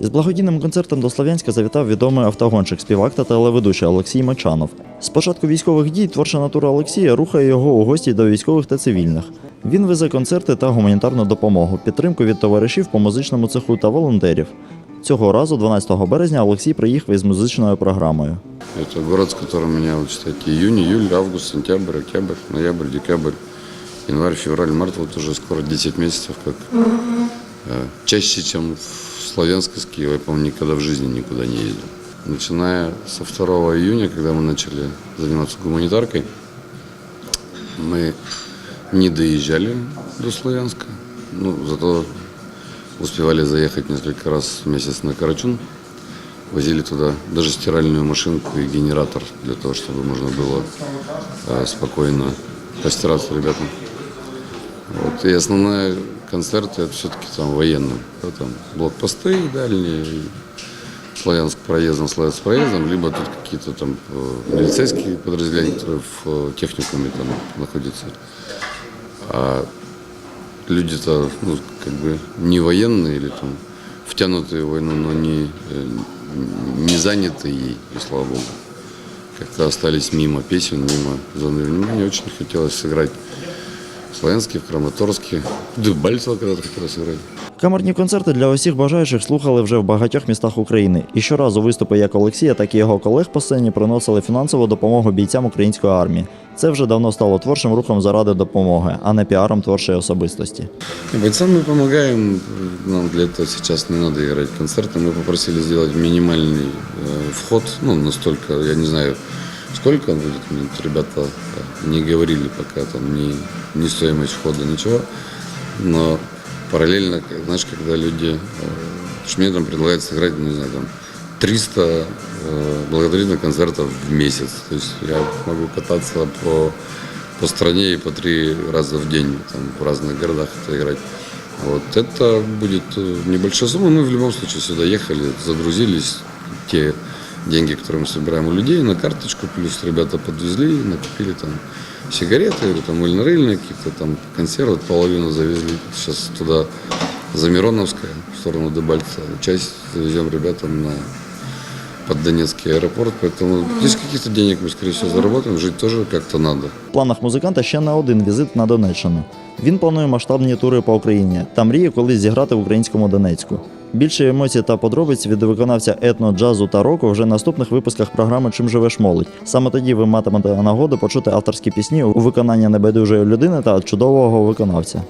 Із благодійним концертом до Слов'янська завітав відомий автогонщик, співак та телеведучий Олексій Мачанов. З початку військових дій творча натура Олексія рухає його у гості до військових та цивільних. Він везе концерти та гуманітарну допомогу, підтримку від товаришів по музичному цеху та волонтерів. Цього разу, 12 березня, Олексій приїхав із музичною програмою. Это город, с которым меня, вот, считайте, июнь, июль, август, сентябрь, октябрь, ноябрь, декабрь, январь, февраль, март, вот уже скоро 10 месяцев, как э, чаще, чем в Славянск из Киева, я, по-моему, никогда в жизни никуда не ездил. Начиная со 2 июня, когда мы начали заниматься гуманитаркой, мы не доезжали до Славянска, ну, зато успевали заехать несколько раз в месяц на Карачун, возили туда даже стиральную машинку и генератор для того, чтобы можно было э, спокойно постираться ребятам. Вот. И основная концерты это все-таки там военные. Да, там блокпосты дальние, Славянск проездом, Славянск проездом, либо тут какие-то там э, милицейские подразделения, которые в э, техникуме там находятся. А люди-то, ну, как бы не военные или там втянутые в войну, но не, э, не занятые ей, и слава богу. Как-то остались мимо песен, мимо зоны внимания. Очень хотелось сыграть в Славянске, в Краматорске. Да, в Бальцево когда-то хотелось сыграть. Камерні концерти для усіх бажаючих слухали вже в багатьох містах України. І щоразу виступи як Олексія, так і його колег по сцені приносили фінансову допомогу бійцям української армії. Це вже давно стало творчим рухом заради допомоги, а не піаром творчої особистості. И Бойцам мы помогаем. Нам для этого сейчас не надо играть концерты. Мы попросили сделать минимальный э, вход. Ну, настолько, я не знаю, Сколько он будет. Мне тут ребята э, не говорили пока там ни, ни стоимость входа, ничего. Но параллельно, знаешь, когда люди... Э, мне там предлагают сыграть, ну, не знаю, там 300 э, благотворительных концертов в месяц. То есть я могу кататься по по стране и по три раза в день там, в разных городах это играть. Вот это будет э, небольшая сумма. Мы в любом случае сюда ехали, загрузились те деньги, которые мы собираем у людей, на карточку, плюс ребята подвезли, накупили там сигареты, или там мыльно-рыльные какие-то там консервы, половину завезли сейчас туда за Мироновское, в сторону Дебальца. Часть завезем ребятам на под Донецкий аэропорт, поэтому здесь каких-то денег мы, скорее всего, заработаем, жить тоже как-то надо. В планах музиканта ще не один візит на Донеччину. Він планує масштабні тури по Україні та мріє колись зіграти в українському Донецьку. Більше емоцій та подробиць від виконавця етно, джазу та року вже в наступних випусках програми Чим живеш молодь. Саме тоді ви матимете нагоду почути авторські пісні у виконанні небайдужої людини та чудового виконавця.